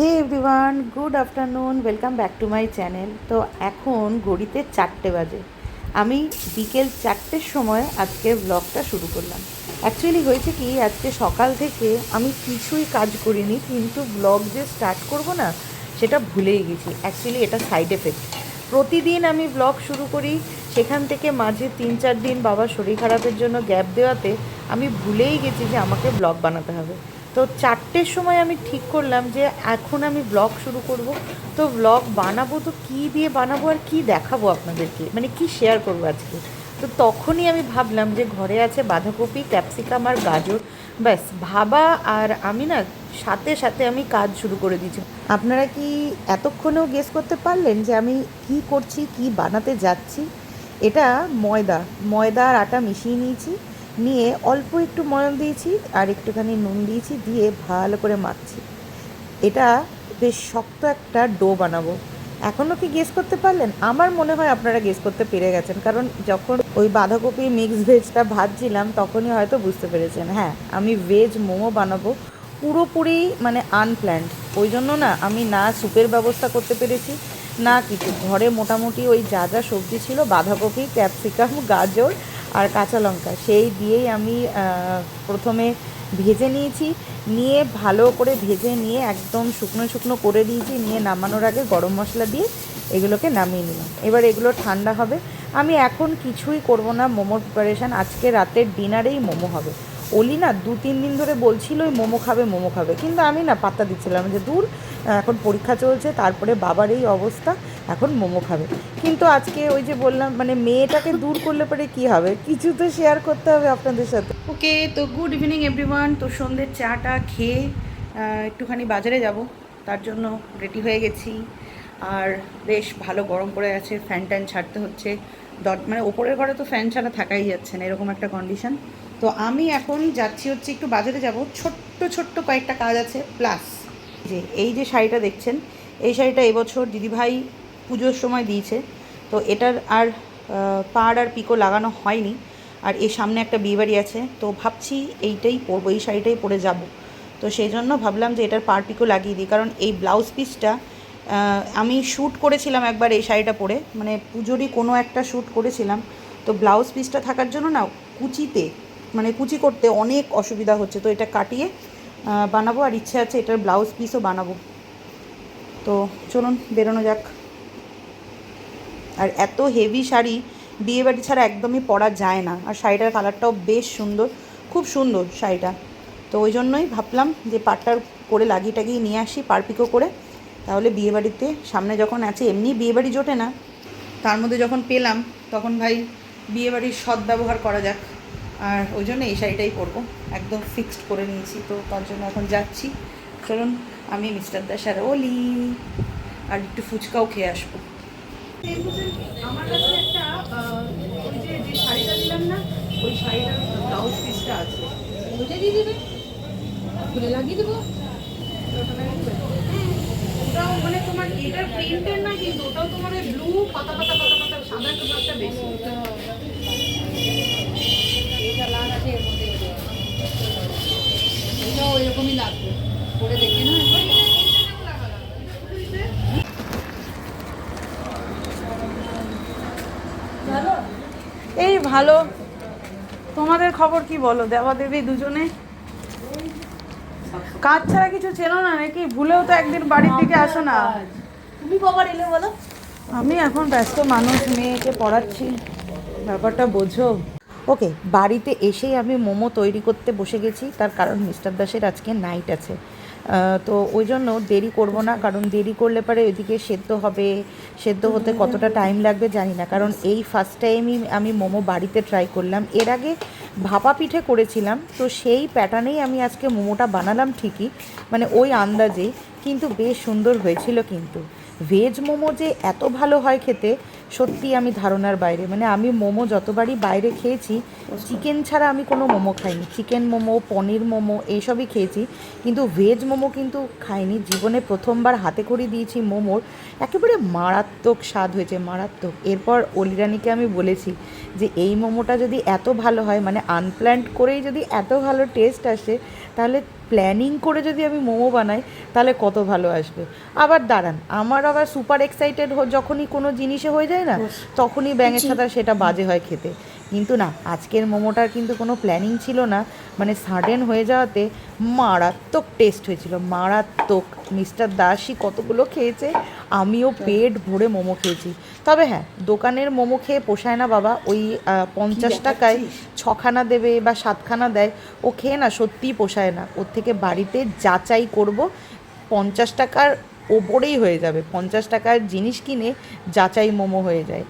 Hey everyone good afternoon welcome back to my channel তো এখন ঘড়িতে চারটে বাজে। আমি বিকেল চারটের সময় আজকে ব্লগটা শুরু করলাম। অ্যাকচুয়ালি হয়েছে কি, আজকে সকাল থেকে আমি কিছুই কাজ করিনি, কিন্তু ব্লগ যে স্টার্ট করব না, সেটা ভুলেই গেছি। অ্যাকচুয়ালি এটা সাইড এফেক্ট প্রতিদিন আমি ব্লগ শুরু করি, সেখান থেকে মাঝে তিন চার দিন বাবার শরীর খারাপের জন্য গ্যাপ দেওয়াতে আমি ভুলেই গেছি যে আমাকে ব্লগ বানাতে হবে। তো চারটের সময় আমি ঠিক করলাম যে এখন আমি ব্লগ শুরু করব। তো ব্লগ বানাবো তো কী দিয়ে বানাবো আর কী দেখাবো আপনাদেরকে? মানে কি শেয়ার করব আজকে? তো তখনই আমি ভাবলাম যে ঘরে আছে বাঁধাকপি, ক্যাপসিকাম আর গাজর। ব্যাস, ভাবা আর আমি না সাথে সাথে আমি কাজ শুরু করে দিয়েছি। আপনারা কি এতক্ষণেও গেস করতে পারলেন যে আমি কি করছি, কি বানাতে যাচ্ছি? এটা ময়দা। ময়দা আর আটা মিশিয়ে নিয়েছি। নিয়ে অল্প একটু ময়ন দিয়েছি আর একটুখানি নুন দিয়েছি, দিয়ে ভালো করে মাখছি। এটা বেশ শক্ত একটা ডো বানাবো। এখনও কি গেস করতে পারলেন? আমার মনে হয় আপনারা গেস করতে পেরে গেছেন, কারণ যখন ওই বাঁধাকপি মিক্স ভেজটা ভাজছিলাম, তখনই হয়তো বুঝতে পেরেছেন। হ্যাঁ আমি ভেজ মোমো বানাবো, পুরোপুরি মানে আনপ্ল্যান্ড ওই জন্য না, আমি না স্যুপের ব্যবস্থা করতে পেরেছি, না কিছু। ঘরে মোটামুটি ওই যা যা সবজি ছিল, বাঁধাকপি, ক্যাপসিকাম, গাজর আর কাঁচা লঙ্কা, সেই দিয়েই আমি প্রথমে ভেজে নিয়েছি। নিয়ে ভালো করে ভেজে নিয়ে একদম শুকনো শুকনো করে দিয়েছি, নিয়ে নামানোর আগে গরম মশলা দিয়ে এগুলোকে নামিয়ে নিলাম। এবার এগুলো ঠান্ডা হবে। আমি এখন কিছুই করব না মোমোর প্রিপারেশান আজকে রাতের ডিনারেই মোমো হবে। অলি না দু তিন দিন ধরে বলছিল, ওই মোমো খাবে মোমো খাবে। কিন্তু আমি না পাত্তা দিচ্ছিলাম যে, দূর, এখন পরীক্ষা চলছে, তারপরে বাবার এই অবস্থা। এখন মোমো খাবে। কিন্তু আজকে ওই যে বললাম মানে মেয়েটাকে দূর করলে পরে কি হবে? কিছু তো শেয়ার করতে হবে আপনাদের সাথে। ওকে, তো গুড ইভিনিং এভরিওয়ান তো সন্ধ্যের চাটা খেয়ে একটুখানি বাজারে যাব। তার জন্য রেডি হয়ে গেছি। আর বেশ ভালো গরম পড়ে গেছে ফ্যান ট্যান ছাড়তে হচ্ছে। দর মানে ওপরের ঘরে তো ফ্যান ছাড়া থাকাই যাচ্ছে না, এরকম একটা কন্ডিশন তো আমি এখন যাচ্ছি হচ্ছে একটু বাজারে যাব। ছোট্ট ছোট্ট কয়েকটা কাজ আছে প্লাস যে এই যে শাড়িটা দেখছেন, এই শাড়িটা এবছর দিদিভাই পুজোর সময় দিয়েছে। তো এটার আর পাড় আর পিকো লাগানো হয়নি। আর এর সামনে একটা বিয়েবাড়ি আছে। তো ভাবছি এইটাই পরবো, এই শাড়িটাই পরে যাব। তো সেই জন্য ভাবলাম যে এটার পাড় পিকো লাগিয়ে দিই। কারণ এই ব্লাউজ পিসটা আমি শ্যুট করেছিলাম একবার এই শাড়িটা পরে। মানে পুজোরই কোনো একটা শ্যুট করেছিলাম। তো ব্লাউজ পিসটা থাকার জন্য না কুচিতে মানে কুচি করতে অনেক অসুবিধা হচ্ছে। তো এটা কাটিয়ে বানাবো। আর ইচ্ছে আছে এটার ব্লাউজ পিসও বানাবো। তো চলুন, বেরোনো যাক। আর এত হেভি শাড়ি বিয়েবাড়ি ছাড়া একদমই পরা যায় না। আর শাড়িটার কালারটাও বেশ সুন্দর, খুব সুন্দর শাড়িটা। তো ওই জন্যই ভাবলাম যে পাটটার করে লাগিয়ে টাগিয়ে নিয়ে আসি পারপিকো করে। তাহলে বিয়েবাড়িতে সামনে যখন আছে, এমনি বিয়েবাড়ি জোটে না। তার মধ্যে যখন পেলাম, তখন ভাই বিয়েবাড়ির সৎ ব্যবহার করা যাক। আর ওই জন্য এই শাড়িটাই পরবো। একদম ফিক্সড করে নিয়েছি তো তার জন্য এখন যাচ্ছি। চলুন, আমি মিস্টার দাসার ওলি। আর একটু ফুচকাও খেয়ে আসব। আমার কাছে একটা ওই যে যে শাড়িটা দিলাম না ওই শাড়িটার ব্লাউজ পিসটা আছে। ওটা দিয়ে দেবে? খুলে লাগিয়ে দেবো? ওটাও মানে তোমার এটার প্রিন্টের না কিন্তু ওটাও তোমার ওই ব্লু পাতা পাতা পাতা পাতা সাদা ভাবটা বেশি। এটা লাল আছে এর মধ্যে। এটাও এরকমই লাগবে। পরে দেখে না একবার। এই ভালো? তোমাদের খবর কি বলো? দেবা দেবী দুজনে? কাজ ছাড়া কিছু চেনো না নাকি? ভুলেও তো একদিন বাড়ির দিকে আসো না। তুমি কবার এলে বলো? আমি এখন ব্যস্ত মানুষ মেয়েকে পড়াচ্ছি। ব্যাপারটা বোঝো। ওকে বাড়িতে এসেই আমি মোমো তৈরি করতে বসে গেছি। তার কারণ মিস্টার দাসের আজকে নাইট আছে। তো ওই জন্য দেরি করব না কারণ দেরি করলে পরে ওইদিকে সেদ্ধ হবে সেদ্ধ হতে কতটা টাইম লাগবে জানি না কারণ এই ফার্স্ট টাইমই আমি মোমো বাড়িতে ট্রাই করলাম। এর আগে ভাপা পিঠে করেছিলাম তো সেই প্যাটার্নেই আমি আজকে মোমোটা বানালাম ঠিকই মানে ওই আন্দাজেই কিন্তু বেশ সুন্দর হয়েছিল কিন্তু। ভেজ মোমো যে এত ভালো হয় খেতে সত্যি আমি ধারণার বাইরে। মানে আমি মোমো যতবারই বাইরে খেয়েছি, চিকেন ছাড়া আমি কোনো মোমো খাইনি। চিকেন মোমো, পনির মোমো, এইসবই খেয়েছি। কিন্তু ভেজ মোমো কিন্তু খাইনি। জীবনে প্রথমবার হাতে করে দিয়েছি মোমোর। একেবারে মারাত্মক স্বাদ হয়েছে, মারাত্মক। এরপর অলিরানিকে আমি বলেছি যে, এই মোমোটা যদি এত ভালো হয় মানে আনপ্ল্যান্ড করেই যদি এত ভালো টেস্ট আসে, তাহলে প্ল্যানিং করে যদি আমি মোমো বানাই, তাহলে কত ভালো আসবে? আবার দাঁড়ান। আমার আবার সুপার এক্সাইটেড যখনই কোনো জিনিসে হয়ে যায় না তখনই ব্যাঙের সাথে সেটা বাজে হয় খেতে। কিন্তু না আজকের মোমোটার কিন্তু কোনো প্ল্যানিং ছিল না। মানে সাডেন হয়ে যাওয়াতে মারাত্মক টেস্ট হয়েছিল। মারাত্মক মিস্টার দাসই কতগুলো খেয়েছে আমিও পেট ভরে মোমো খেয়েছি। তবে হ্যাঁ দোকানের মোমো খেয়ে পোষায় না বাবা। ওই পঞ্চাশ টাকায় ছখানা দেবে বা সাতখানা দেয় ও খেয়ে না সত্যিই পোষায় না। ওর থেকে বাড়িতে যাচাই করব পঞ্চাশ টাকার ওপরেই হয়ে যাবে। পঞ্চাশ টাকার জিনিস কিনে যাচাই মোমো হয়ে যায়।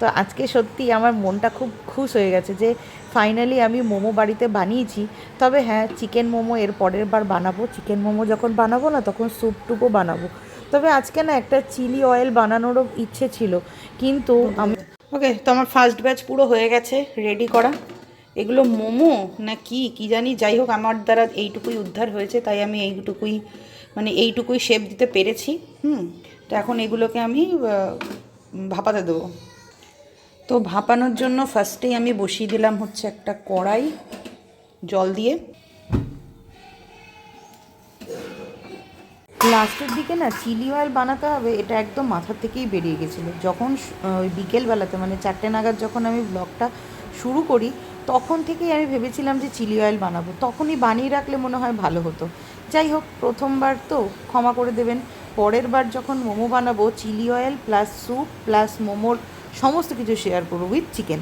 তো আজকে সত্যি আমার মনটা খুব খুশ হয়ে গেছে যে ফাইনালি আমি মোমো বাড়িতে বানিয়েছি। তবে হ্যাঁ চিকেন মোমো এর পরের বার বানাবো। চিকেন মোমো যখন বানাবো না, তখন স্যুপ টুপও বানাবো। তবে আজকে না একটা চিলি অয়েল বানানোরও ইচ্ছে ছিল। কিন্তু আমি ওকে তো আমার ফার্স্ট ব্যাচ পুরো হয়ে গেছে। রেডি করা। এগুলো মোমো না কি? কি জানি? যাই হোক, আমার দ্বারা এইটুকুই উদ্ধার হয়েছে, তাই আমি এইটুকুই মানে এইটুকুই শেপ দিতে পেরেছি, হুম? তো এখন এগুলোকে আমি ভাপাতে দেবো। তো ভাপানোর জন্য ফার্স্টেই আমি বসিয়ে দিলাম হচ্ছে একটা কড়াই, জল দিয়ে। লাস্টের দিকে না চিলি অয়েল বানাতে হবে, এটা একদম মাথার থেকেই বেরিয়ে গেছিল। যখন ওই বিকেলবেলাতে মানে চারটে নাগাদ যখন আমি ব্লগটা শুরু করি তখন থেকেই আমি ভেবেছিলাম যে চিলি অয়েল বানাবো। তখনই বানিয়ে রাখলে মনে হয় ভালো হতো। যাই হোক প্রথমবার তো ক্ষমা করে দেবেন। পরের বার যখন মোমো বানাবো chilli oil plus soup plus মোমোর সমস্ত কিছু শেয়ার করব উইথ চিকেন।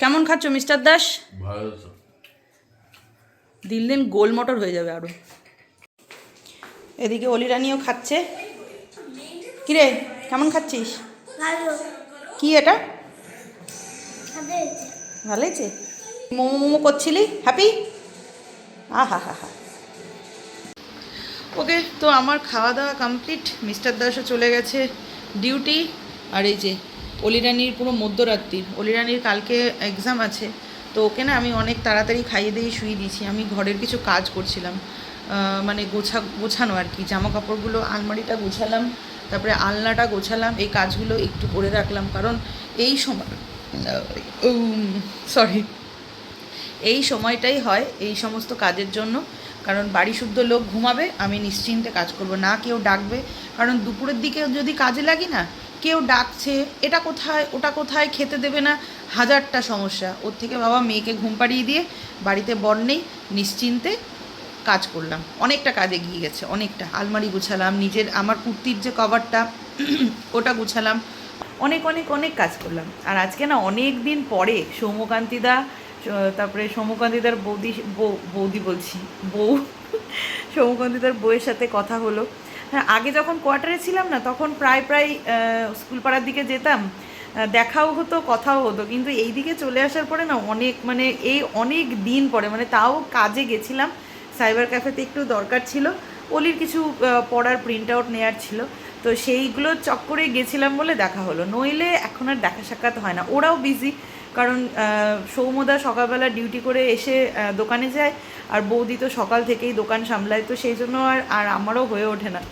কেমন খাচ্ছ মিস্টার দাস? ভালো দিন দিন গোল মটর হয়ে যাবে আরও এদিকে অলিরানিও খাচ্ছে। কিরে কেমন খাচ্ছিস? ভালো। কি এটা? ভালো হয়েছে? মোমো মোমো করছিলি? হ্যাপি আহা, হা হা। ওকে, তো আমার খাওয়া দাওয়া কমপ্লিট মিস্টার দাসও চলে গেছে ডিউটি আর এই যে, অলিরানির পুরো মধ্যরাত্রির অলিরানির কালকে এক্সাম আছে। তো ওকে না আমি অনেক তাড়াতাড়ি খাইয়ে দিয়ে শুয়ে দিয়েছি। আমি ঘরের কিছু কাজ করছিলাম। মানে গোছা, গোছানো আর কি। জামা কাপড়গুলো আলমারিটা গোছালাম। তারপরে আলনাটা গোছালাম। এই কাজগুলো একটু করে রাখলাম। কারণ এই সময় সরি এই সময়টাই হয় এই সমস্ত কাজের জন্য। কারণ বাড়ি শুদ্ধ লোক ঘুমাবে, আমি নিশ্চিন্তে কাজ করব। না কেউ ডাকবে। কারণ দুপুরের দিকে যদি কাজে লাগি না, কেউ ডাকছে, এটা কোথায়, ওটা কোথায়, খেতে দেবে না, হাজারটা সমস্যা। ওর থেকে বাবা মেয়েকে ঘুম পাড়িয়ে দিয়ে বাড়িতে বর নেই, নিশ্চিন্তে কাজ করলাম। অনেকটা কাজ এগিয়ে গেছে, অনেকটা। আলমারি গুছালাম, নিজের আমার কুর্তির যে কভারটা ওটা গুছালাম। অনেক অনেক অনেক কাজ করলাম। আর আজকে না অনেক দিন পরে সৌমকান্তিদা তারপরে সৌমকান্তিদার বৌদি বৌদি বলছি বউ সৌমকান্তিদার বউয়ের সাথে কথা হলো। হ্যাঁ আগে যখন কোয়ার্টারে ছিলাম না, তখন প্রায় প্রায় স্কুল পাড়ার দিকে যেতাম দেখাও হতো, কথাও হতো। কিন্তু এই দিকে চলে আসার পরে না অনেক মানে এই অনেক দিন পরে মানে তাও কাজে গেছিলাম। সাইবার ক্যাফেতে একটু দরকার ছিল। অলির কিছু পড়ার প্রিন্ট আউট নেওয়ার ছিল। তো সেইগুলো চক্করে গেছিলাম বলে দেখা হলো। নইলে এখন আর দেখা সাক্ষাৎ হয় না। ওরাও বিজি কারণ সৌমদা সকালবেলা ডিউটি করে এসে দোকানে যায়, আর বৌদি তো সকাল থেকেই দোকান সামলায়, তো সেই জন্য আর আর আমারও হয়ে ওঠে না।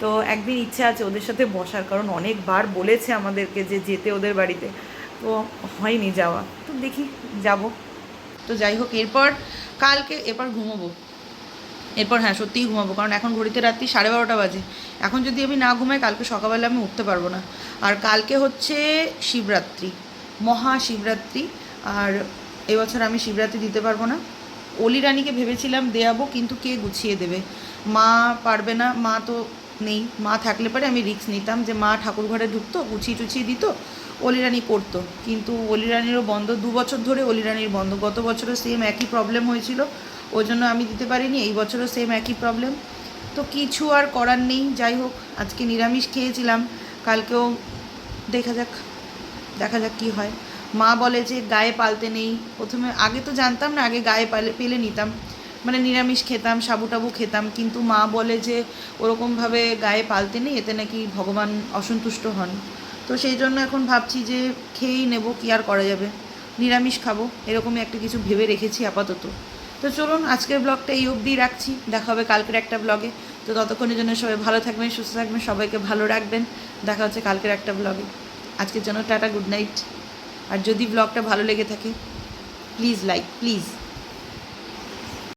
তো একদিন ইচ্ছা আছে ওদের সাথে বসার, কারণ অনেকবার বলেছে আমাদেরকে যে যেতে ওদের বাড়িতে। তো হয়নি যাওয়া। তো দেখি, যাব। তো যাই হোক, এরপর কালকে এরপর ঘুমোবো। এরপর হ্যাঁ সত্যিই ঘুমাবো। কারণ এখন ঘড়িতে রাত্রি সাড়ে বারোটা বাজে। এখন যদি আমি না ঘুমাই, কালকে সকালবেলা আমি উঠতে পারব না। আর কালকে হচ্ছে শিবরাত্রি, মহাশিবরাত্রি। আর এবছর আমি শিবরাত্রি দিতে পারব না। অলি রানীকে ভেবেছিলাম দেয়াবো, কিন্তু কে গুছিয়ে দেবে? মা পারবে না, মা তো নেই। মা থাকলে পরে আমি রিস্ক নিতাম যে মা ঠাকুর ঘরে ঢুকতো, গুছিয়ে টুছিয়ে দিত অলিরানি করতো। কিন্তু অলিরানিরও বন্ধ, দু বছর ধরে অলিরানির বন্ধ। গত বছরও সেম একই প্রবলেম হয়েছিল। ওই জন্য আমি দিতে পারিনি, এই বছরও সেম একই প্রবলেম তো কিছু আর করার নেই, যাই হোক, আজকে নিরামিষ খেয়েছিলাম, কালকেও দেখা যাক দেখা যাক কি হয়। মা বলে যে গায়ে পালতে নেই, প্রথমে আগে তো জানতাম না, আগে গায়ে পালে, পেলে নিতাম। মানে নিরামিষ খেতাম, সাবু টাবু খেতাম, কিন্তু মা বলে যে ওরকমভাবে গায়ে পালতে নেই, এতে নাকি ভগবান অসন্তুষ্ট হন। তো সেই জন্য এখন ভাবছি যে খেয়েই নেব, কি আর করা যাবে। নিরামিষ খাব, এরকমই একটা কিছু ভেবে রেখেছি আপাতত। তো চলুন, আজকের ব্লগটা এই অবধিই রাখছি। দেখা হবে কালকের একটা ব্লগে তো ততক্ষণের জন্য সবাই ভালো থাকবেন, সুস্থ থাকবেন, সবাইকে ভালো রাখবেন। দেখা হচ্ছে কালকের একটা ব্লগে আজকের জন্য টাটা গুড নাইট আর যদি ব্লগটা ভালো লেগে থাকে প্লিজ লাইক প্লিজ